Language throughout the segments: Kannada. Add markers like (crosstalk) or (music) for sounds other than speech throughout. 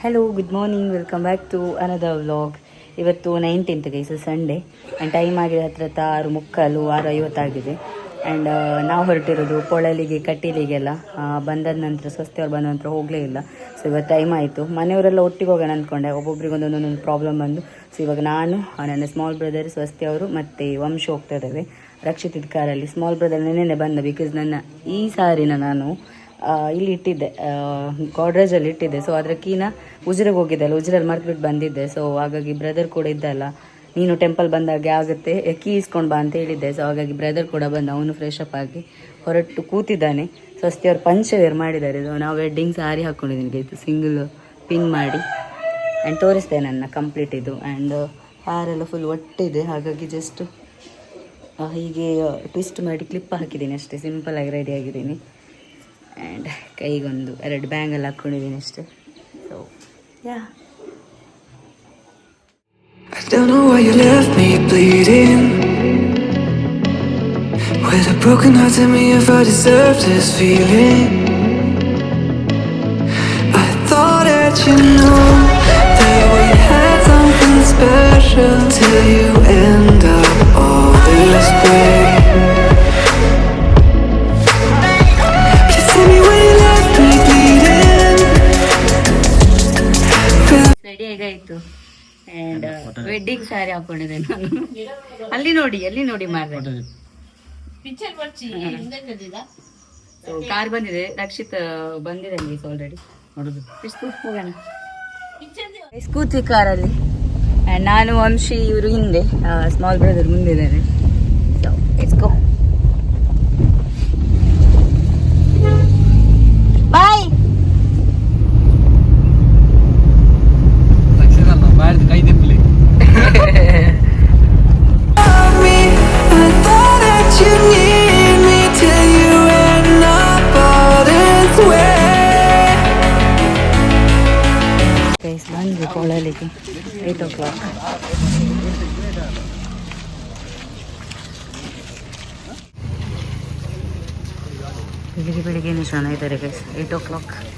Hello good morning welcome back to another vlog ಇವತ್ತು nineteenth guys Sunday and time ಆಗಿದೆ ಹತ್ರ ಹತ್ರ ಆರು ಮುಕ್ಕಾಲು ಆರು ಐವತ್ತಾಗಿದೆ ಆ್ಯಂಡ್ ನಾವು ಹೊರಟಿರೋದು ಕೊಳಲಿಗೆ ಕಟೀಲಿಗೆಲ್ಲ ಬಂದದ ನಂತರ, ಸ್ವಸ್ತಿಯವ್ರು ಬಂದ ನಂತರ ಹೋಗಲೇ ಇಲ್ಲ. ಸೊ ಇವತ್ತು ಟೈಮ್ ಆಯಿತು. ಮನೆಯವರೆಲ್ಲ ಒಟ್ಟಿಗೆ ಹೋಗೋಣ ಅಂದ್ಕೊಂಡೆ ಒಬ್ಬೊಬ್ರಿಗೆ ಒಂದೊಂದೊಂದು ಪ್ರಾಬ್ಲಮ್ ಬಂದು. ಸೊ ಇವಾಗ ನಾನು ನನ್ನ ಸ್ಮಾಲ್ ಬ್ರದರ್ ಸ್ವಸ್ತಿ ಅವರು ಮತ್ತು ವಂಶ ಹೋಗ್ತಾ ಇದ್ದೇವೆ ರಕ್ಷಿತ ಕಾರಲ್ಲಿ ಸ್ಮಾಲ್ ಬ್ರದರ್ ನೆನ್ನೆ ಬಂದ ಬಿಕಾಸ್ ನನ್ನ ಈ ಸಾರಿನ ನಾನು ಇಲ್ಲಿ ಇಟ್ಟಿದ್ದೆ. ಗೋಡ್ರೇಜಲ್ಲಿ ಇಟ್ಟಿದ್ದೆ. ಸೊ ಅದರ ಕೀನ ಉಜಿರೆಗೆ ಹೋಗಿದ್ದೆ ಅಲ್ಲ ಉಜಿರಲ್ಲಿ ಮರ್ತ್ಬಿಟ್ಟು ಬಂದಿದ್ದೆ. ಸೊ ಹಾಗಾಗಿ ಬ್ರದರ್ ಕೂಡ ಇದ್ದಲ್ಲ. ನೀನು ಟೆಂಪಲ್ ಬಂದಾಗೆ ಆಗುತ್ತೆ ಕೀ ಇಸ್ಕೊಂಡು ಬಾ ಅಂತ ಹೇಳಿದ್ದೆ. ಸೊ ಹಾಗಾಗಿ ಬ್ರದರ್ ಕೂಡ ಬಂದ ಅವನು ಫ್ರೆಶ್ ಅಪ್ ಆಗಿ ಹೊರಟು ಕೂತಿದ್ದಾನೆ. ಸ್ವಸ್ತಿ ಅವ್ರು ಪಂಚವೇರ್ ಮಾಡಿದ್ದಾರೆ. ಸೊ ನಾವು ವೆಡ್ಡಿಂಗ್ ಸಾರಿ ಹಾಕ್ಕೊಂಡಿದ್ದೀನಿ ಗೈತು ಸಿಂಗಲ್ ಪಿನ್ ಮಾಡಿ. ಆ್ಯಂಡ್ ತೋರಿಸ್ತೇನೆ ನನ್ನ ಕಂಪ್ಲೀಟ್ ಇದು. ಆ್ಯಂಡ್ ಹಾರೆಲ್ಲ ಫುಲ್ ಒಟ್ಟಿದೆ. ಹಾಗಾಗಿ ಜಸ್ಟ್ ಹೀಗೆ ಟ್ವಿಸ್ಟ್ ಮಾಡಿ ಕ್ಲಿಪ್ ಹಾಕಿದ್ದೀನಿ ಅಷ್ಟೇ. ಸಿಂಪಲಾಗಿ ರೆಡಿ ಆಗಿದ್ದೀನಿ ಆ್ಯಂಡ್ ಕೈಗೊಂದು ಎರಡು ಬ್ಯಾಂಗಲ್ಲಿ ಹಾಕ್ಕೊಂಡಿದ್ದೀನಿ ಅಷ್ಟೇ so yeah I don't know why you left me bleeding. With a broken heart, tell me if I deserve this feeling. I thought that you knew that we had something special till you Sari ಹಾಕೊಂಡಿದ್ದೆ ನಾನು. ಅಲ್ಲಿ ನೋಡಿ ಅಲ್ಲಿ ನೋಡಿ ಮಾಡಿದೆ ಕಾರ್ ಬಂದಿದೆ. ರಕ್ಷಿತ್ ಬಂದಿದೆ ಮೀಸ್ ಆಲ್ರೆಡಿ ಹೋಗೋಣ. ಕೂತ್ವಿ ಕಾರಲ್ಲಿ ನಾನು ವಂಶಿ ಇವರು ಹಿಂದೆ. ಸ್ಮಾಲ್ ಬ್ರದರ್ ಮುಂದಿದ್ದಾರೆ. ಸೊ ಇಟ್ಸ್ ಗೋ ಬೆಳಿಗ್ಗೆ ಬೆಳಿಗ್ಗೆನೇ ಜನ ಇದ್ದಾರೆ ಗೈಸ್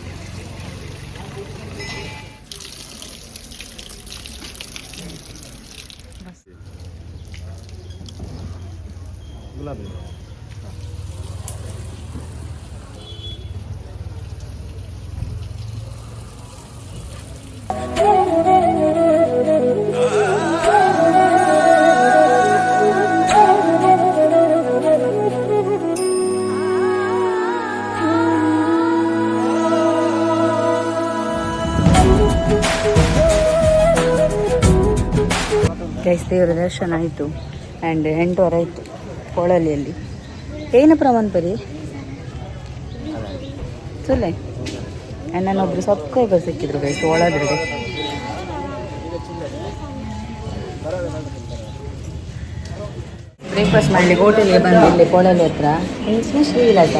ಗೈಸ್ ದೇವರ ದರ್ಶನ ಆಯಿತು. ಆ್ಯಂಡ್ ಎಂಟುವರೆ ಆಯಿತು ಕೊಳಲಿಯಲ್ಲಿ. ಏನು ಪ್ರಮಾಣ ಪರಿ? ಸುಳ್ಳೆ? ಆ್ಯಂಡ್ ನನ್ನೊಬ್ರು ಸಬ್ಸ್ಕ್ರೈಬರ್ ಸಿಕ್ಕಿದ್ರು ಗೈಸ್ ಒಳಗಡೆ ಬ್ರೇಕ್ಫಾಸ್ಟ್ ಮಾಡಲಿಕ್ಕೆ ಹೋಟೆಲ್ಗೆ ಬಂದು ಇಲ್ಲಿ ಕೊಳಲಿ ಹತ್ರ. ಹೆಸರು ಶ್ರೀವಿಲಾಸ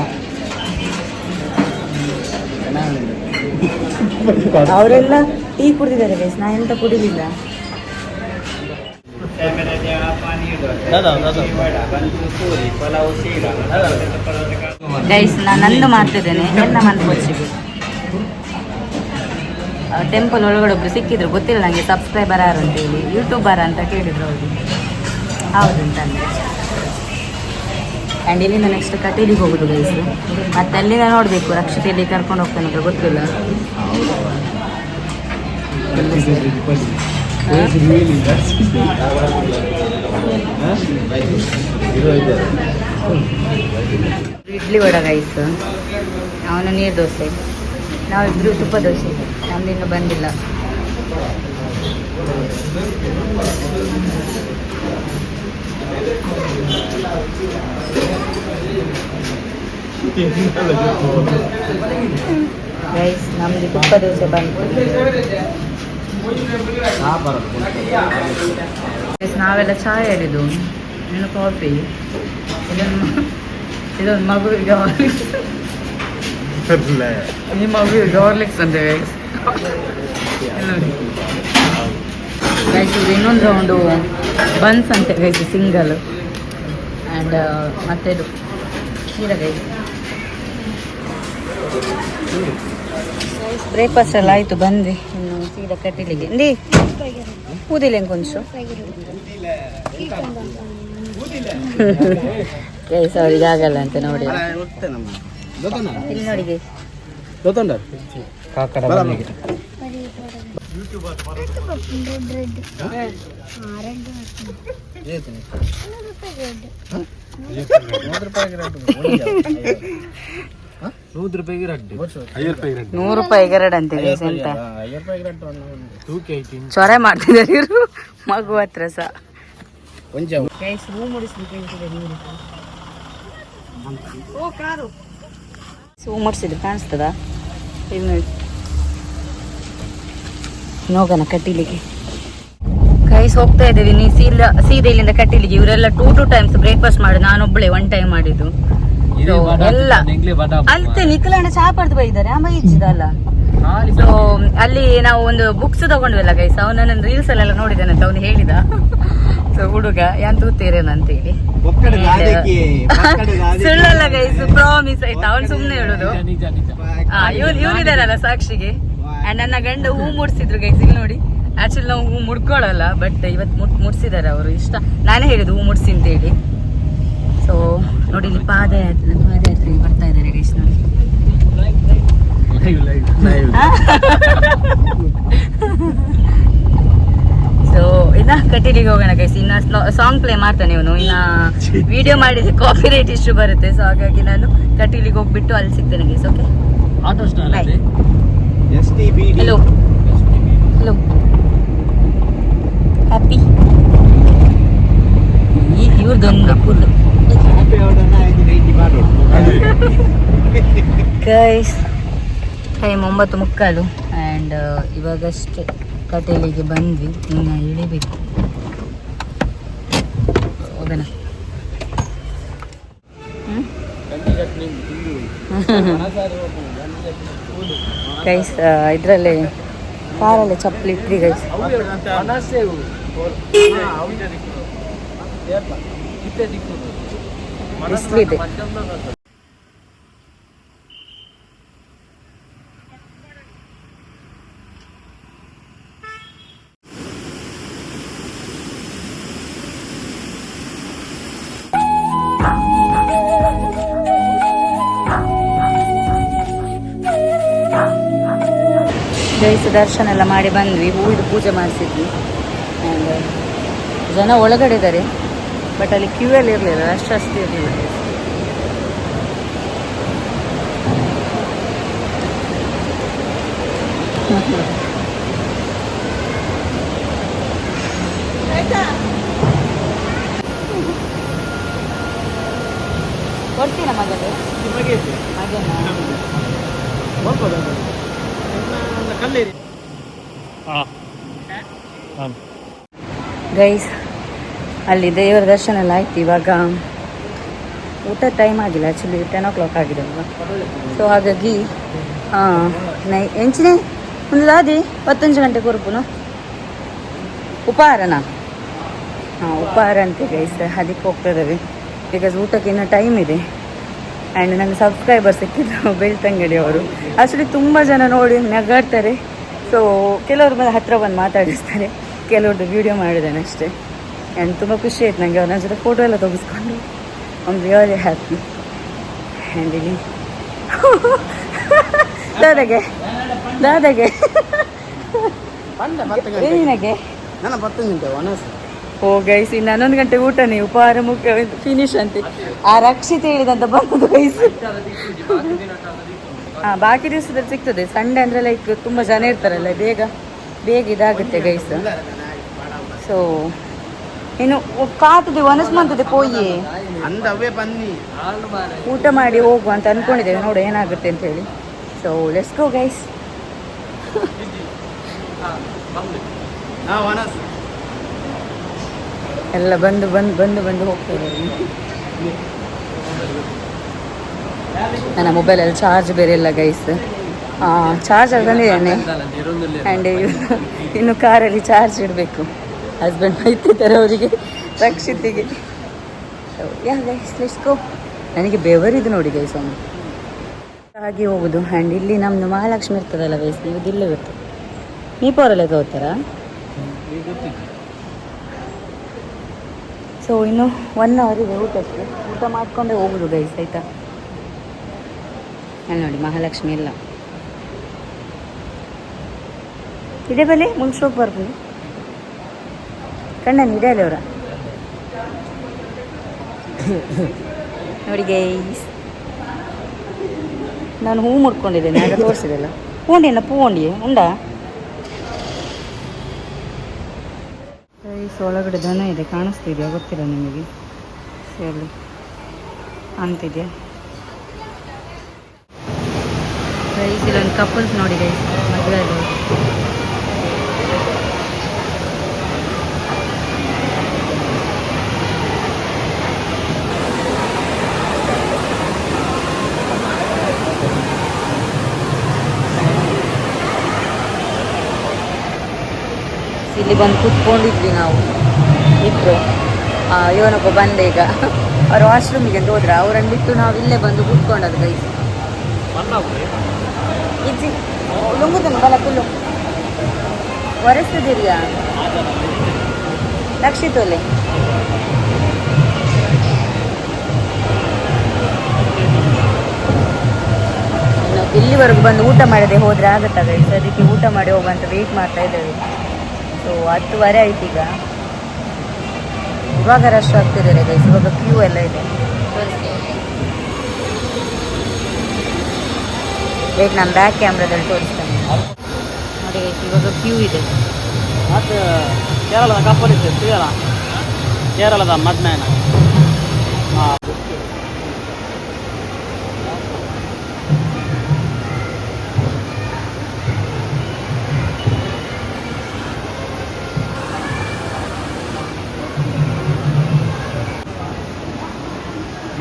(laughs) ಅವರೆಲ್ಲ ಟೀ ಕುಡಿದಿದ್ದಾರೆ ಗೈಸ್ ನಾ ಎಂತ ಕುಡಿಲಿಲ್ಲ ಗೈಸ್ ನಾನು ನಂದು ಮಾಡ್ತಿದ್ದೇನೆ ಎಲ್ಲ ಮಂತ್ ಕೊಚ್ಚಿಗೆ. ಟೆಂಪಲ್ ಒಳಗಡೆ ಒಬ್ರು ಸಿಕ್ಕಿದ್ರು, ಗೊತ್ತಿಲ್ಲ ನನಗೆ ಸಬ್ಸ್ಕ್ರೈಬರ್ ಯಾರು ಅಂತೇಳಿ ಯೂಟ್ಯೂಬರ್ ಅಂತ ಕೇಳಿದ್ರು ಅವರು. ಹೌದು ಅಂತ ಆ್ಯಂಡ್ ಇಲ್ಲಿಂದ ನೆಕ್ಸ್ಟ್ ಕಟೀಲಿಗೆ ಹೋಗುದು ಗೈಸ್ ಮತ್ತೆ ಅಲ್ಲಿಂದ ನೋಡಬೇಕು, ರಕ್ಷತೆಯಲ್ಲಿ ಕರ್ಕೊಂಡು ಹೋಗ್ತಾನೆ ಗೊತ್ತಿಲ್ಲ. ಇಡ್ಲಿ ವಡೆ ರೈಸ್ ಅವನು ನೀರು ದೋಸೆ. ನಾವಿಬ್ರು ತುಪ್ಪ ದೋಸೆ. ನಮ್ದಿನ್ನೂ ಬಂದಿಲ್ಲ. ರೈಸ್ ನಮ್ದು ತುಪ್ಪ ದೋಸೆ ಬಂತು. ನಾವೆಲ್ಲ ಚಾಯ್ ಹೇಳಿದ್ದು ನೀನು ಕಾಫಿ ಇದೊಂದು ಇದೊಂದು ಮಗುವಿಗೆ ಹಾರ್ಲಿಕ್ಸ್ ಈ ಮಗುವಿಗೆ ಹಾರ್ಲಿಕ್ಸ್ ಅಂತೆ ಗೈಸ್ ಇದು ಇನ್ನೊಂದು ರೌಂಡು ಬನ್ಸ್ ಅಂತೆ ಗೈಸ್ ಸಿಂಗಲ್ ಆ್ಯಂಡ್ ಮತ್ತೆ ಇದು ಗೈಸ್ ಬ್ರೇಕ್ಫಾಸ್ಟ್ ಎಲ್ಲ ಆಯಿತು ಬಂದ್ವಿ. ಇನ್ನು ಸೀದಾ ಕಟೀಲಿಗೆ. ಇಂದಿ ಕೂದಿಲ್ಲ ಕೊಂಚು ಕೆಲಸ ಅವ್ರಿಗೆ ಆಗಲ್ಲ ಅಂತ ನೋಡಿ. ಇಲ್ಲಿ ನೋಡಿ ನೂರು ರೂಪಾಯಿಗೆ ರಡ್ಡು. ಐವತ್ತು ರೂಪಾಯಿಗೆ ರಡ್ಡು. ನೂರು ರೂಪಾಯಿಗೆ ಎರಡು ಅಂತ ತೂಕ ಐತಿ ಚೊರೆ ಮಾಡ್ತಿದ್ದಾರೆ ಇವರು. ಮಗು ಹತ್ರ ಸಹ. ಗೈಸ್ ಮುಡಿಸಿದ್ರು ಕಾಣಿಸ್ತದ? ನೋಡಿ. ನೋಗೋಣ ಕಟೀಲಿಗೆ. ಗೈಸ್ ಹೋಗ್ತಾ ಇದ್ದೀವಿ. ನೀ ಸೀದಾ ಸೀದಾ ಇಲ್ಲಿಂದ ಕಟೀಲಿಗೆ? ಇವರೆಲ್ಲ ಟೂ ಟೂ ಟೈಮ್ಸ್ ಬ್ರೇಕ್ಫಾಸ್ಟ್ ಮಾಡಿ. ನಾನೊಬ್ಬಳೆ ಒನ್ ಟೈಮ್ ಮಾಡಿದ್ದು. ಇದೇ ಎಲ್ಲ ನೆಂಗ್ಲೆ ಬಡ ಅಲ್ತೆ ಪಡೆದು ಬೈದ್ದಾರೆ ಅಮ್ಮ ಇಚ್ಚಿದಲ್ಲ ಖಾಲಿ ಸೊ ಅಲ್ಲಿ ನಾವು ಒಂದು ಬುಕ್ಸ್ ತಗೊಂಡ್ವಲ್ಲ ಗೈಸ್ ಅವನ ನನ್ನ ರೀಲ್ಸ್ ಅಲ್ಲೆಲ್ಲ ಅಂತ ಅವನು ಹೇಳಿದ. ಸೊ ಹುಡುಗ ಎಂತ ತೂತೇರೇನ ಅಂತ ಹೇಳಿ. ಸುಳ್ಳಲ್ಲ ಗೈಸ್ ಪ್ರಾಮಿಸ್ ಆಯ್ತಾ ಅವ್ನು ಸುಮ್ನೆ ಹೇಳುದು. ನಿಜ ನಿಜ ಇವ್ರು ಇವ್ರಿದಾರಲ್ಲ ಸಾಕ್ಷಿಗೆ. ಅಂಡ್ ನನ್ನ ಗಂಡ ಹೂ ಮುಡ್ಸಿದ್ರು ಗೈಸ್ ಇಲ್ಲಿ ನೋಡಿ. ಆಕ್ಚುಲಿ ನಾವು ಹೂ ಮುಡ್ಕೊಳ್ಳಲ್ಲ ಬಟ್ ಇವತ್ತು ಮುಟ್ ಮುಡ್ಸಿದ್ದಾರೆ ಅವರು ಇಷ್ಟ. ನಾನೇ ಹೇಳಿದ್ದು ಹೂ ಮುಡ್ಸಿ ಅಂತ ಹೇಳಿ ಸೊ ನೋಡಿ ಇಲ್ಲಿ ಪಾದಯಾತ್ರೆ ಪಾದಯಾತ್ರೆ ಬರ್ತಾ ಇದ್ದಾರೆ ಗೈಸ್ ನೋಡಿ. ಸೊ (laughs) ಇನ್ನ ಕಟೀಲಿಗೆ ಹೋಗೋಣ ಗೈಸ್ ಇನ್ನ ಸಾಂಗ್ ಪ್ಲೇ ಮಾಡ್ತಾನೆ ಇವನು. ಇನ್ನ (laughs) ವಿಡಿಯೋ ಮಾಡಿದ್ರೆ ಕಾಪಿ ರೈಟ್ ಇಶ್ಯೂ ಬರುತ್ತೆ. ಸೊ ಹಾಗಾಗಿ ನಾನು ಕಟೀಲಿಗೆ ಹೋಗ್ಬಿಟ್ಟು ಅಲ್ಲಿ ಸಿಗ್ತೇನೆ guys okay auto hello hello happy ಇವ್ರದ್ದೊಂದು full guys time ಒಂಬತ್ತು ಮುಕ್ಕಾಲು ಆ್ಯಂಡ್ ಇವಾಗಷ್ಟೇ ಕಟೀಲಿಗೆ ಬಂದ್ವಿ ಇನ್ನು ಇಳಿಬೇಕು ಹೋಗೋಣ ಗೈಸ್ ಇದರಲ್ಲಿ ಕಾರಲ್ಲಿ ಚಪ್ಪಲಿ ಇಟ್ರಿ ಗೈಸ್ ಬಿಸಿಲಿದೆ ದರ್ಶನ ಎಲ್ಲ ಮಾಡಿ ಬಂದ್ವಿ ಹೂವಿದು ಪೂಜೆ ಮಾಡಿಸಿದ್ವಿ. ಆ್ಯಂಡ್ ಜನ ಒಳಗಡೆ ಇದ್ದಾರೆ ಬಟ್ ಅಲ್ಲಿ ಕ್ಯೂ ಅಲ್ಲಿ ಇರಲಿಲ್ಲ ಅಷ್ಟು ಅಷ್ಟು ಇರಲಿಲ್ಲ. ಕೊಡ್ತೀನ ಹಾಗೆ ಮಗನ ಗೈಸ್ ಅಲ್ಲಿ ದೇವರ ದರ್ಶನ ಎಲ್ಲ ಆಯ್ತು ಇವಾಗ. ಊಟ ಟೈಮ್ ಆಗಿಲ್ಲ ಆ್ಯಕ್ಚುಲಿ ಟೆನ್ ಓ ಕ್ಲಾಕ್ ಆಗಿದೆ ಸೊ ಹಾಗಾಗಿ ನೈ, ಎಂಚಿನೇ? ಒಂದು ದಾದಿ, ಹತ್ತೊಂದು ಗಂಟೆ ಕೊರಪುನು ಉಪಹಾರನಾ? ಹಾಂ, ಉಪಹಾರ ಅಂತೆ ಗೈಸ್ ಅದಕ್ಕೆ ಹೋಗ್ತಾ ಇದ್ದಾವೆ. ಬಿಕಾಸ್ ಊಟಕ್ಕೆ ಇನ್ನೂ ಟೈಮ್ ಇದೆ. ಆ್ಯಂಡ್ ನನ್ನ ಸಬ್ಸ್ಕ್ರೈಬರ್ ಸಿಕ್ಕಿದ್ರು (laughs) ಬೆಳ್ತಂಗಡಿ ಅವರು ಆ್ಯಕ್ಚುಲಿ ತುಂಬ ಜನ ನೋಡಿ ನಗಾಡ್ತಾರೆ. ಸೊ ಕೆಲವ್ರ ಮೇಲೆ ಹತ್ರ ಬಂದು ಮಾತಾಡಿಸ್ತಾರೆ. ಕೆಲವ್ರದ್ದು ವೀಡಿಯೋ ಮಾಡಿದ್ದೇನೆ ಅಷ್ಟೇ. ಆ್ಯಂಡ್ ತುಂಬ ಖುಷಿ ಆಯ್ತು ನನಗೆ ಅವ್ರ ಜೊತೆ ಫೋಟೋ ಎಲ್ಲ ತೆಗೆಸ್ಕೊಂಡು. ಅವ್ನು ರಿಯಲಿ ಹ್ಯಾಪಿ ಆ್ಯಂಡ್ ಇಲ್ಲಿ. (laughs) ದಾದಾಗೆ. ದಾದಾಗೆ. ಏನಿನಗೆ ಓ ಗೈಸ್ ಇನ್ನು ಹನ್ನೊಂದು ಗಂಟೆ ಊಟ ನೀವು ಉಪಹಾರ ಮುಖ್ಯ ಫಿನಿಶ್ ಅಂತೆ. ಆ ರಕ್ಷಿತ ಹೇಳಿದಂತ ಬಂದದ್ದು ಗೈಸ್ ಹಾಂ ಬಾಕಿ ದಿವಸದಲ್ಲಿ ಸಿಗ್ತದೆ. ಸಂಡೆ ಅಂದರೆ ಲೈಕ್ ತುಂಬ ಜನ ಇರ್ತಾರಲ್ಲ ಬೇಗ ಬೇಗ ಇದಾಗುತ್ತೆ ಗೈಸ್ ಸೊ ಇನ್ನು ಕಾತದೆ ಒನಸ್ ಮಂತದೆ ಪೋಯಿ ಊಟ ಮಾಡಿ ಹೋಗುವ ಅಂತ ಅನ್ಕೊಂಡಿದ್ದೇವೆ. ನೋಡು ಏನಾಗುತ್ತೆ ಅಂತ ಹೇಳಿ. ಸೊ ಲೆಟ್ಸ್ ಗೋ ಗೈಸ್ ಎಲ್ಲ ಬಂದು ಬಂದು ಬಂದು ಬಂದು ಹೋಗ್ತದೆ ನನ್ನ ಮೊಬೈಲಲ್ಲಿ ಚಾರ್ಜ್ ಬೇರೆ ಇಲ್ಲ ಗೈಸ್ ಚಾರ್ಜರ್ ಬಂದಿದ್ದೇನೆ ಆ್ಯಂಡ್ ಇನ್ನು ಕಾರಲ್ಲಿ ಚಾರ್ಜ್ ಇಡಬೇಕು. ಹಸ್ಬೆಂಡ್ ಬೈತಿದ್ದಾರೆ ಅವರಿಗೆ, ರಕ್ಷಿತಿಗೆ. ಯಾ ಗೈಸ್ ನನಗೆ ಬೆವರಿದು ನೋಡಿ ಗೈಸ್ ಅವನು ಹಾಗೆ ಹೋಗುದು. ಆ್ಯಂಡ್ ಇಲ್ಲಿ ನಮ್ಮದು ಮಹಾಲಕ್ಷ್ಮಿ ಇರ್ತದಲ್ಲ ಗೈಸ್ ನೀವು ಇಲ್ಲೇ ನೀ ಪೋರಲ್ಲ ಗೌತರ ಸೊ ಇನ್ನು ಒನ್ ಅವರಿಗೆ ಊಟಕ್ಕೆ ಊಟ ಮಾಡಿಕೊಂಡೇ ಹೋಗುದು ಗೈಸ್ ಆಯ್ತಾ? ಅಲ್ಲಿ ನೋಡಿ ಮಹಾಲಕ್ಷ್ಮಿ ಇಲ್ಲ ಇದೆ ಬಲೆ ಮುನ್ಸೋಗಿ ಬರ್ಬೋದು ಕಣ್ಣನ್ ಇದೆ ಅಲ್ಲಿ ಅವರ. ನೋಡಿ ಗೈಸ್ ನಾನು ಹೂ ಮುಡ್ಕೊಂಡಿದ್ದೇನೆ ಆಗ ತೋರಿಸಿದೆಲ್ಲ. ಪೂಂಡಿನ ಪೂಂಡಿ ಉಂಡಾ? ಗೈಸ್ ಒಳಗಡೆ ದನ ಇದೆ ಕಾಣಿಸ್ತಿದೆಯಾ? ಗೊತ್ತಿಲ್ಲ ನಿಮಗೆ. ಸರಿ. ಅಂತಿದೆಯಾ? ಗೈಸ್ ಇಲ್ಲೊಂದು ಕಪಲ್ಸ್ ನೋಡಿ ಗೈಸ್ ಅದು ಇಲ್ಲಿ ಬಂದು ಕುತ್ಕೊಂಡಿದ್ವಿ ನಾವು ಇಬ್ಬರು ಇವನೊಬ್ಬ ಬಂದೆ ಈಗ. ಅವ್ರು ವಾಶ್ರೂಮಿಗೆ ಅಂತ ಹೋದ್ರ. ಅವ್ರನ್ನ ಬಿಟ್ಟು ನಾವು ಇಲ್ಲೇ ಬಂದು ಕೂತ್ಕೊಂಡದ್ದು ಗೈಸ್ ಲುಂಗುದನು ಬಲ ಕುಲ್ಲು. ಒರೆಸ್ತಿದ್ದೀರಿಯಾ? ರಕ್ಷಿತೋಲೆ ಇನ್ನು ಇಲ್ಲಿವರೆಗೂ ಬಂದು ಊಟ ಮಾಡದೆ ಹೋದರೆ ಆಗುತ್ತಾ ಗೈಸ್ ಅದಕ್ಕೆ ಊಟ ಮಾಡಿ ಹೋಗುವಂತ ವೆಯ್ಟ್ ಮಾಡ್ತಾ ಇದ್ದೇವೆ. ಸೊ ಹತ್ತುವರೆ ಆಯ್ತು ಈಗ. ಇವಾಗ ರಶ್ ಆಗ್ತಿದ್ದಾರೆ ಗೈಸ್ ಇವಾಗ ಕ್ಯೂ ಎಲ್ಲ ಇದೆ. ವೇಟ್ ನಾನು ಬ್ಯಾಕ್ ಕ್ಯಾಮ್ರಾದಲ್ಲಿ ತೋರಿಸ್ತೇನೆ ನೋಡಿ guys, ಇವಾಗ ಕ್ಯೂ ಇದೆ ಮತ್ತೆ ಕೇರಳದ ಕಪ್ಪಲ್ ಇತ್ತು ಸಿಗಲ್ಲ ಕೇರಳದ ಮದ್ಮೇನ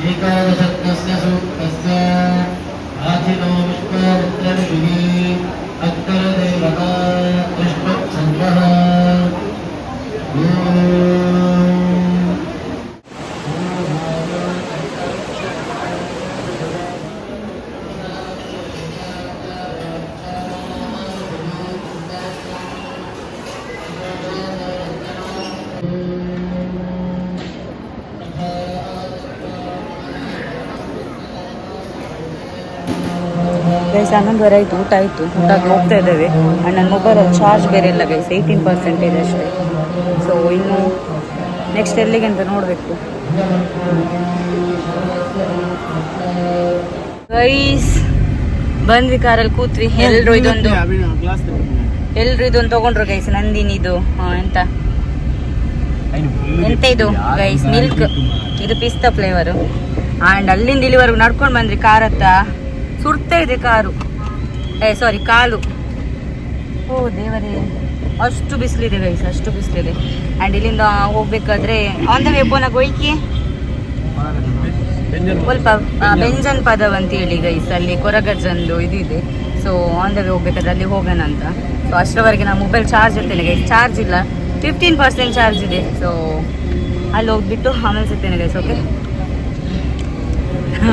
एकादशत्नस्य सूक्तस्य आथिनो شميل أكبر ذي ಗೈಸ್ ಹನ್ನೊಂದುವರೆ ಆಯಿತು, ಊಟ ಆಯಿತು. ಊಟಕ್ಕೆ ಹೋಗ್ತಾ ಇದ್ದೇವೆ. ಆ್ಯಂಡ್ ನನ್ನ ಮೊಬೈಲಲ್ಲಿ ಚಾರ್ಜ್ ಬೇರೆ ಇಲ್ಲ ಗೈಸ್ ಏಯ್ಟೀನ್ ಪರ್ಸೆಂಟೇಜ್ ಅಷ್ಟೇ. ಸೊ ಇನ್ನು ನೆಕ್ಸ್ಟ್ ಎಲ್ಲಿಗೆ ಅಂತ ನೋಡಬೇಕು. ಗೈಸ್ ಬಂದ್ವಿ ಕಾರಲ್ಲಿ ಕೂತ್ವಿ. ಎಲ್ರು ಇದೊಂದು ಎಲ್ಲರೂ ಇದೊಂದು ತಗೊಂಡ್ರು ಗೈಸ್ ನಂದಿನಿ ಇದು. ಎಂತ? ಎಂತ ಇದು ಗೈಸ್ ಮಿಲ್ಕ್ ಇದು ಪಿಸ್ತಾ ಫ್ಲೇವರು ಆ್ಯಂಡ್ ಅಲ್ಲಿಂದ ಇಲ್ಲಿವರೆಗೂ ನಡ್ಕೊಂಡು ಬಂದ್ರಿ ಕಾರ್ ಸುಡ್ತಾ ಇದೆ ಕಾರು. ಏ ಸಾರಿ ಕಾಲು. ಓ, ದೇವರೇ. ಅಷ್ಟು ಬಿಸಿಲಿದೆ ಗೈಸ್ ಅಷ್ಟು ಬಿಸಿಲಿದೆ. ಆ್ಯಂಡ್ ಇಲ್ಲಿಂದ ಹೋಗ್ಬೇಕಾದ್ರೆ ಆನ್ ದ ವೇ ಬೋನ ಗೊಯ್ಕಿ? ಸ್ವಲ್ಪ ಬೆಂಜನ್ ಪದವ್ ಅಂತ ಹೇಳಿ ಗೈಸ್ ಅಲ್ಲಿ ಕೊರಗಜ್ಜಂದು ಇದಿದೆ ಇದೆ. ಸೊ ಆನ್ ದ ವೇ ಹೋಗ್ಬೇಕಾದ್ರೆ ಅಲ್ಲಿ ಹೋಗೋಣ ಅಂತ. ಸೊ ಅಷ್ಟರವರೆಗೆ ನಾನು ಮೊಬೈಲ್ ಚಾರ್ಜ್ ಇರ್ತೇನೆ ಗೈಸ್ ಚಾರ್ಜ್ ಇಲ್ಲ. ಫಿಫ್ಟೀನ್ ಪರ್ಸೆಂಟ್ ಚಾರ್ಜ್ ಇದೆ. ಸೊ ಅಲ್ಲಿ ಹೋಗ್ಬಿಟ್ಟು ಆಮೇಲೆ ಸಿಗ್ತೇನೆ ಗೈಸ್ ಓಕೆ (laughs)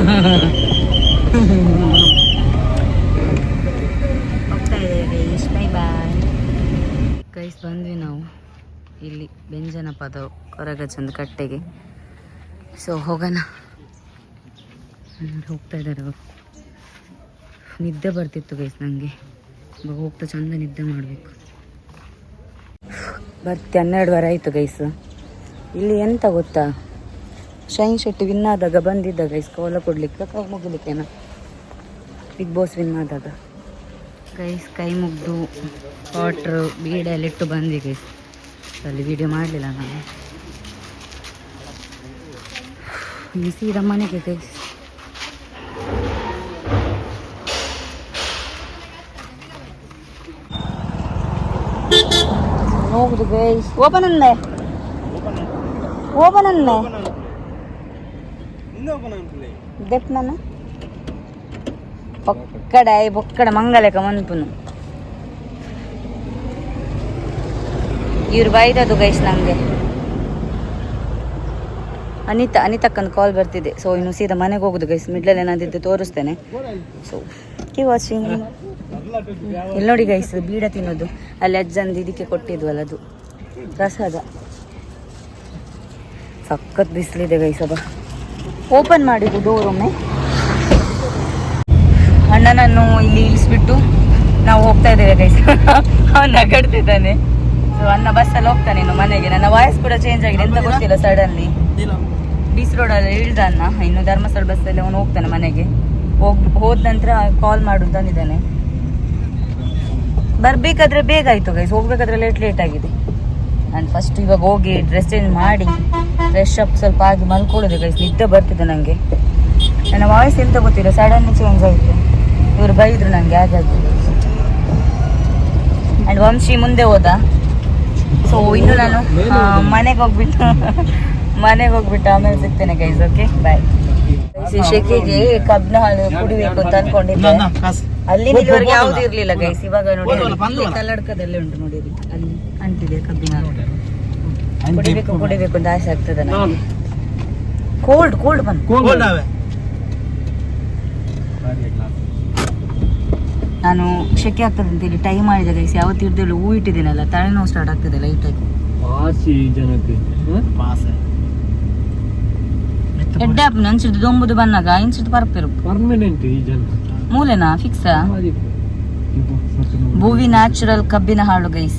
ಹೋಗ್ತಾ ಇದ್ದೇವೆ ಗೈಸ್ ಬೈ ಬಾಯ್ ಗೈಸ್ ಬಂದ್ವಿ ನಾವು ಇಲ್ಲಿ ಬೆಂಜನ ಪದ ಕೊರಗಜ್ಜಂದು ಕಟ್ಟೆಗೆ ಸೊ ಹೋಗೋಣ ಹೋಗ್ತಾ ಇದ್ದಾರೆ ಅವರು ನಿದ್ದೆ ಬರ್ತಿತ್ತು ಗೈಸ್ ನನಗೆ ಇವಾಗ ಹೋಗ್ತಾ ಚಂದ ನಿದ್ದೆ ಮಾಡಬೇಕು. ಬರ್ತಿ, ಹನ್ನೆರಡುವರೆ ಆಯಿತು ಗೈಸ್ ಇಲ್ಲಿ ಎಂತ ಗೊತ್ತಾ? ಶೈನ್ ಶೆಟ್ಟಿ ವಿನ್ ಆದಾಗ ಬಂದಿದ್ದ ಗೈಸ್ ಕೋಲ ಕೊಡ್ಲಿಕ್ಕೆ. ಕೈ ಮುಗಿಲಿಕ್ಕೆನ ಬಿಗ್ ಬಾಸ್ ವಿನ್ ಆದಾಗ. ಗೈಸ್ ಕೈ ಮುಗ್ದು ವಾಟ್ರು ಬೀಡ ಎಲ್ಲ ಇಟ್ಟು ಬಂದಿ ಗೈಸ್ ಅಲ್ಲಿ ವಿಡಿಯೋ ಮಾಡಲಿಲ್ಲ ನಾನು. ಈ ಸೀದಾ ಮನೆಗೆ ಗೈಸ್ ಹೋಗುದು ಗೈಸ್ ಓಪನ್ ಅಂದೆ ಓಪನ್ ಅಂದೆ ದೆಪ್ಪ ನಾನು. ಬೊಕ್ಕಡ ಬೊಕ್ಕಡ ಮಂಗಲಕ ಮನ್ಪುನು ಇವ್ರು ಬೈದದು ಗೈಸ್ ನಂಗೆ. ಅನಿತಾ ಅನಿತಕ್ಕಂದು ಕಾಲ್ ಬರ್ತಿದೆ. ಸೊ ಇನ್ನು ಸೀದಾ ಮನೆಗೆ ಹೋಗುದು ಗೈಸ್ ಮಿಡ್ಲಲ್ಲಿ ಏನಾದಿದ್ದು ತೋರಿಸ್ತೇನೆ. ಸೊ ಕಿ ವಾಚಿಂಗ್ ಇಲ್ಲಿ ನೋಡಿ ಗೈಸ್ ಬೀಡ ತಿನ್ನೋದು. ಅಲ್ಲಿ ಅಜ್ಜಂದು ಇದಕ್ಕೆ ಕೊಟ್ಟಿದ್ವಲ್ಲ ಅದು. ಪ್ರಸಾದ. ಸಖತ್ ಬಿಸಿಲಿದೆ ಗೈಸ್ ಅಬ್ಬ ಓಪನ್ ಮಾಡಿದ್ದು ಡೋರ್ ಒಮ್ಮೆ. ಅಣ್ಣನನ್ನು ಇಲ್ಲಿ ಇಳಿಸ್ಬಿಟ್ಟು ನಾವು ಹೋಗ್ತಾ ಇದ್ದೇವೆ ಗೈಸ್ ಅವನು (laughs) ನಗಡ್ತಿದ್ದಾನೆ. ಸೊ ಅಣ್ಣ ಬಸ್ಸಲ್ಲಿ ಹೋಗ್ತಾನೆ ಇನ್ನು ಮನೆಗೆ. ನನ್ನ ವಾಯ್ಸ್ ಕೂಡ ಚೇಂಜ್ ಆಗಿದೆ. ಎಂತ ಗೊತ್ತಿಲ್ಲ ಸಡನ್ಲಿ ಬೀಚ್ ರೋಡಲ್ಲಿ ಇಳ್ದ ಅನ್ನ. ಇನ್ನು ಧರ್ಮಸ್ಥಳ ಬಸ್ಸಲ್ಲಿ ಅವನು ಹೋಗ್ತಾನೆ ಮನೆಗೆ. ಹೋಗ್ ಹೋದ ನಂತರ ಕಾಲ್ ಮಾಡು ತಂದಿದ್ದಾನೆ ಬರ್ಬೇಕಾದ್ರೆ ಬೇಗ ಆಯ್ತು ಗೈಸ್ ಹೋಗ್ಬೇಕಾದ್ರೆ ಲೇಟ್ ಲೇಟ್ ಆಗಿದೆ. ನಾನು ಫಸ್ಟ್ ಇವಾಗ ಹೋಗಿ ಡ್ರೆಸ್ ಚೇಂಜ್ ಮಾಡಿ ಫ್ರೆಶ್ ಅಪ್ ಸ್ವಲ್ಪ ಆಗಿ ಮಲ್ಕೊಳ್ಳೋದು ಗೈಸ್ ನಿದ್ದೆ ಬರ್ತಿದೆ ನನಗೆ ನನ್ನ ವಾಯ್ಸ್ ಎಂತ ಗೊತ್ತಿಲ್ಲ. ಸಡನ್ ಚೇಂಜ್ ಆಯಿತು. ಇವರು ಬೈದ್ರು ನನಗೆ ಹಾಗಾಗಿ. ಆ್ಯಂಡ್ ವಂಶಿ ಮುಂದೆ ಹೋದ. ಸೊ ಇನ್ನು ನಾನು ಮನೆಗೆ ಹೋಗ್ಬಿಟ್ಟು ಮನೆಗೆ ಹೋಗ್ಬಿಟ್ಟು ಆಮೇಲೆ ಸಿಗ್ತೇನೆ ಗೈಸ್ ಓಕೆ ಬಾಯ್ ಶೆಕೆಗೆ ಕಬ್ಬಿನ ಹಾಲು ಕುಡಿಬೇಕು ಅಂತ ಅನ್ಕೊಂಡಿದ್ದೆ. ಅಲ್ಲಿ ಇದುವರೆಗೆ ಯಾವ್ದು ಇರ್ಲಿಲ್ಲ ಗೈಸ್ ಇವಾಗ ನೋಡಿ? ಕಲ್ಲಡ್ಕದಲ್ಲೇ ಉಂಟು ನೋಡಿ ಅಲ್ಲಿ ಅಂಟಿದೆ ಕಬ್ಬಿನ ಹಾಲು. ಕುಡಿಬೇಕು ಕುಡಿಬೇಕು ಅಂತ ಆಸೆ ಆಗ್ತದೆ ಕೋಲ್ಡ್ ಕೋಲ್ಡ್ ಕೋಲ್ಡ್ ಬಂತು. ನಾನು ಶೆಕೆ ಆಗ್ತದೆ ಅಂತೇಳಿ ಟೈ ಮಾಡಿದ ಗೈಸ್ ಯಾವತ್ತು ಇರ್ದಿಲ್ಲ ಹೂ ಇಟ್ಟಿದ್ದೀನಲ್ಲ ತಲೆನೋವು ಸ್ಟಾರ್ಟ್ ಆಗ್ತದೆ ಲೈಟಾಗಿ ಎಡ್ಡೆ ಆಪ್ ಅನ್ಸಿದ್ದು ದೊಂಬುದು ಬಂದಾಗ ಇನ್ಸಿಟ್ಟು ಪರಪಿರು ಪರ್ಮನೆಂಟ್ ಈ ಜನ. ಮೂಲೆನಾ? ಫಿಕ್ಸ್ ಭೂವಿ ನ್ಯಾಚುರಲ್ ಕಬ್ಬಿನ ಹಾಳು ಗೈಸ್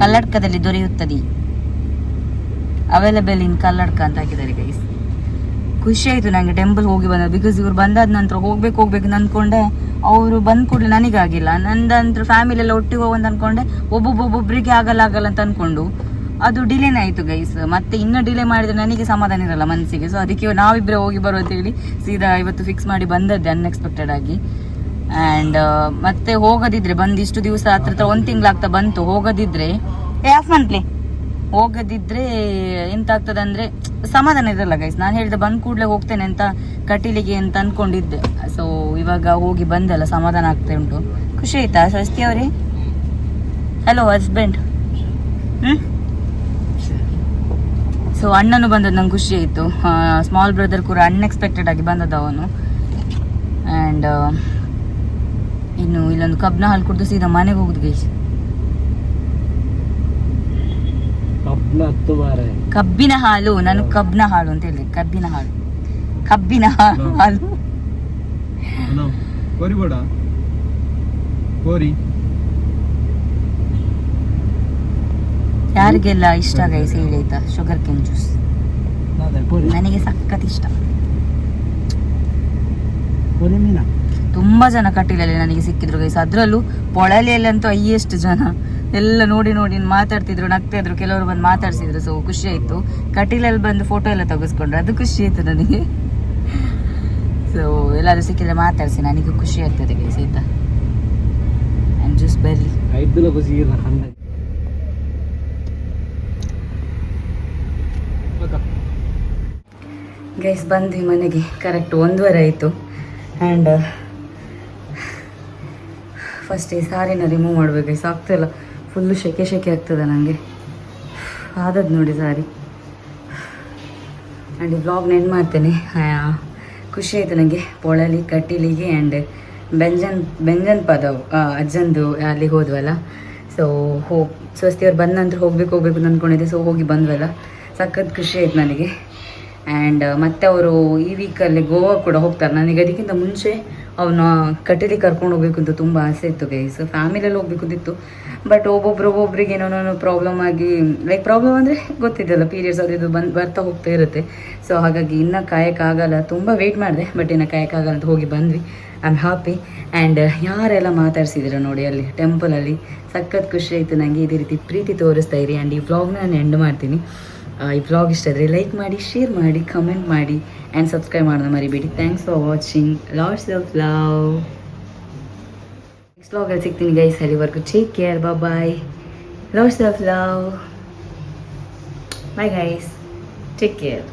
ಕಲ್ಲಡ್ಕದಲ್ಲಿ ದೊರೆಯುತ್ತದೆ. ಅವೈಲಬಲ್ ಇನ್ ಕಲ್ಲಡ್ಕ ಅಂತ ಹಾಕಿದ್ದಾರೆ ಗೈಸ್ ಖುಷಿ ಆಯ್ತು ನಂಗೆ ಟೆಂಪಲ್ ಹೋಗಿ ಬಂದ ಬಿಕಾಸ್ ಇವ್ರು ಬಂದಾದ ನಂತರ ಹೋಗ್ಬೇಕು ಹೋಗ್ಬೇಕು ಅಂದ್ಕೊಂಡೆ ಅವರು ಬಂದ ಕೂಡಲೇ ನನಗಾಗಿಲ್ಲ. ನಂದಂತ್ರ ಫ್ಯಾಮಿಲಿ ಎಲ್ಲ ಒಟ್ಟಿಗೆ ಹೋಗಂತ ಅನ್ಕೊಂಡೆ. ಒಬ್ಬೊಬ್ಬೊಬ್ಬೊಬ್ಬರಿಗೆ ಆಗಲ್ಲ ಆಗಲ್ಲ ಅಂತ ಅನ್ಕೊಂಡು. ಅದು ಡಿಲೇನೇ ಆಯ್ತು ಗೈಸ್ ಮತ್ತೆ ಇನ್ನು ಡಿಲೇ ಮಾಡಿದ್ರೆ ನನಗೆ ಸಮಾಧಾನ ಇರಲ್ಲ ಮನಸ್ಸಿಗೆ. ಸೊ ಅದಕ್ಕೆ ನಾವಿಬ್ಬರೇ ಹೋಗಿ ಬರೋ ಹೇಳಿ ಸೀದಾ ಇವತ್ತು ಫಿಕ್ಸ್ ಮಾಡಿ ಬಂದದ್ದೆ ಅನ್ಎಕ್ಸ್ಪೆಕ್ಟೆಡ್ ಆಗಿ. ಆ್ಯಂಡ್ ಮತ್ತೆ ಹೋಗದಿದ್ರೆ ಬಂದು ಇಷ್ಟು ದಿವಸ ಹತ್ರ ಹತ್ರ ಒಂದು ತಿಂಗಳಾಗ್ತಾ ಬಂತು. ಹೋಗದಿದ್ರೆ ಹಾಫ್ ಮಂತ್ಲಿ ಹೋಗದಿದ್ರೆ ಎಂತ ಆಗ್ತದೆ ಅಂದ್ರೆ ಸಮಾಧಾನ ಇರಲ್ಲ ಗೈಸ್ ನಾನು ಹೇಳಿದೆ ಬಂದ್ ಕೂಡಲೇ ಹೋಗ್ತೇನೆ ಅಂತ ಕಟೀಲಿಗೆ ಅಂತ ಅನ್ಕೊಂಡಿದ್ದೆ. ಸೊ ಇವಾಗ ಹೋಗಿ ಬಂದಲ್ಲ ಸಮಾಧಾನ ಆಗ್ತಾ ಉಂಟು. ಖುಷಿ ಆಯ್ತಾ ಸ್ವಸ್ತಿ ಅವರೇ? Hello husband hmm? ಸೊ ಅಣ್ಣನು ಬಂದದ್ದು ನಂಗೆ ಖುಷಿ ಆಯಿತು. ಸ್ಮಾಲ್ ಬ್ರದರ್ ಕೂಡ ಅನ್ಎಕ್ಸ್ಪೆಕ್ಟೆಡ್ ಆಗಿ ಬಂದದ್ದು ಅವನು. ಆ್ಯಂಡ್ ಇನ್ನು ಇಲ್ಲೊಂದು ಕಬ್ನ ಹಾಲು ಕುಡಿದು ಸೀದಾ ಮನೆಗೆ ಹೋಗುದು ಗೈಸ್ ಕಬ್ನ ಹತ್ತು ಮಾರೆ ಕಬ್ಬಿನ ಹಾಲು ನಾನು ಕಬ್ಬಿನ ಹಾಲು ಅಂತ ಹೇಳಿದೆ ಕಬ್ಬಿನ ಹಾಲು. ಕಬ್ಬಿನ ಹಾಲು. ಕೋರಿ ಬೇಡ. ಕೋರಿ. ಯಾರಿಗೆಲ್ಲ ಇಷ್ಟ ಗೈಸ್ ಹೇಳಿ ಆಯ್ತಾ? ಶುಗರ್ ಕೆನ್ ಜ್ಯೂಸ್ ನನಗೆ ಸಖತ್ ಇಷ್ಟ. ತುಂಬಾ ಜನ ಕಟ್ಟಿಲ್ಲ ನನಗೆ ಸಿಕ್ಕಿದ್ರು ಗೈಸ್. ಅದ್ರಲ್ಲೂ ಪೊಳಲಿಯಲ್ಲಂತೂ ಹೈಯೆಸ್ಟ್ ಜನ. ಎಲ್ಲ ನೋಡಿ ನೋಡಿ ಮಾತಾಡ್ತಿದ್ರು ನಗ್ತಾ ಇದ್ರು ಕೆಲವರು ಬಂದು ಮಾತಾಡ್ಸಿದ್ರು. ಸೊ ಖುಷಿ ಆಯ್ತು. ಕಟೀಲಲ್ಲಿ ಬಂದು ಫೋಟೋ ಎಲ್ಲ ತೆಗೆಸ್ಕೊಂಡ್ರು ಅದು ಖುಷಿ ಆಯ್ತು ನನಗೆ. ಸೊ ಎಲ್ಲಾದ್ರೂ ಸಿಕ್ಕಿದ್ರೆ ಮಾತಾಡಿಸಿ ನನಗೂ ಖುಷಿ ಆಗ್ತದೆ ಗೈಸ್ ಆಯ್ತಾ? ಆ್ಯಂಡ್ ಜ್ಯೂಸ್ ಬರ್ಲಿ. ಐದುಲ ಬಸೀರ ಗೈಸ್ ಬಂದ್ವಿ ಮನೆಗೆ. ಕರೆಕ್ಟ್ ಒಂದುವರೆ ಆಯಿತು. ಆ್ಯಂಡ್ ಫಸ್ಟ್ ಈ ಸಾರಿನ ರಿಮೂವ್ ಮಾಡಬೇಕು ಗೈಸ್ ಆಗ್ತಿಲ್ಲ ಫುಲ್ಲು ಶೆಕೆ ಶೆಕೆ ಆಗ್ತದೆ ನನಗೆ ಆದದ್ದು ನೋಡಿ ಸಾರಿ. ಆ್ಯಂಡ್ ಈ ಬ್ಲಾಗ್ ಎಂಡ್ ಮಾಡ್ತೇನೆ. ಖುಷಿ ಆಯಿತು ನನಗೆ ಪೊಳಲಿ ಕಟೀಲಿಗೆ ಆ್ಯಂಡ್ ಬೆಂಜನ್ ಬೆಂಜನ್ ಪದ ಅಜ್ಜಂದು ಅಲ್ಲಿಗೆ ಹೋದ್ವಲ್ಲ. ಸೊ ಹೋ ಸ್ವಸ್ತಿಯವ್ರು ಬಂದ ನಂತರ ಹೋಗ್ಬೇಕು ಹೋಗ್ಬೇಕು ಅಂತ ಅಂದ್ಕೊಂಡಿದ್ದೆ ಸೊ ಹೋಗಿ ಬಂದ್ವಲ್ಲ. ಸಖತ್ ಖುಷಿ ಆಯ್ತು ನನಗೆ. ಆ್ಯಂಡ್ ಮತ್ತೆ ಅವರು ಈ ವೀಕಲ್ಲಿ ಗೋವಾ ಕೂಡ ಹೋಗ್ತಾರೆ. ನನಗೆ ಅದಕ್ಕಿಂತ ಮುಂಚೆ ಅವನ ಕಟೀಲಿ ಕರ್ಕೊಂಡು ಹೋಗ್ಬೇಕು ಅಂತ ತುಂಬ ಆಸೆ ಇತ್ತು ಗೈಸ್ ಫ್ಯಾಮಿಲಿಯಲ್ಲಿ ಹೋಗ್ಬೇಕು ಅಂತಿತ್ತು. ಬಟ್ ಒಬ್ಬೊಬ್ರು, ಒಬ್ಬೊಬ್ರಿಗೆ ಏನೋ ಪ್ರಾಬ್ಲಮ್ ಆಗಿ ಲೈಕ್ ಪ್ರಾಬ್ಲಮ್ ಅಂದರೆ ಗೊತ್ತಿದ್ದಲ್ಲ ಪೀರಿಯಡ್ಸ್ ಅದು ಇದು ಬಂದು, ಬರ್ತಾ ಹೋಗ್ತಾ ಇರುತ್ತೆ. ಸೊ ಹಾಗಾಗಿ ಇನ್ನೂ ಕಾಯಕ್ಕಾಗಲ್ಲ. ತುಂಬ ವೆಯ್ಟ್ ಮಾಡಿದೆ ಬಟ್ ಇನ್ನು ಕಾಯಕ್ಕಾಗಲ್ಲ ಅಂತ ಹೋಗಿ ಬಂದ್ವಿ. ಐ ಆಮ್ ಹ್ಯಾಪಿ ಆ್ಯಂಡ್ ಯಾರೆಲ್ಲ ಮಾತಾಡ್ಸಿದ್ದೀರ ನೋಡಿ ಅಲ್ಲಿ ಟೆಂಪಲಲ್ಲಿ ಸಖತ್ ಖುಷಿ ಆಯಿತು. ನನಗೆ ಇದೇ ರೀತಿ ಪ್ರೀತಿ ತೋರಿಸ್ತಾ ಇರಿ. ಆ್ಯಂಡ್ ಈ ವ್ಲಾಗ್ನ ನಾನು ಎಂಡ್ ಮಾಡ್ತೀನಿ. ಈ ವ್ಲಾಗ್ ಇಷ್ಟ ಆದರೆ ಲೈಕ್ ಮಾಡಿ ಶೇರ್ ಮಾಡಿ ಕಮೆಂಟ್ ಮಾಡಿ ಆ್ಯಂಡ್ ಸಬ್ಸ್ಕ್ರೈಬ್ ಮಾಡೋದು ಮರಿಬೇಡಿ. Thanks for watching lots of love next ಬ್ಲಾಗಲ್ಲಿ ಸಿಗ್ತೀನಿ ಗೈಸ್ ಅಲ್ಲಿವರೆಗೂ ಟೇಕ್ ಕೇರ್ ಬಾ bye lots of love bye guys take care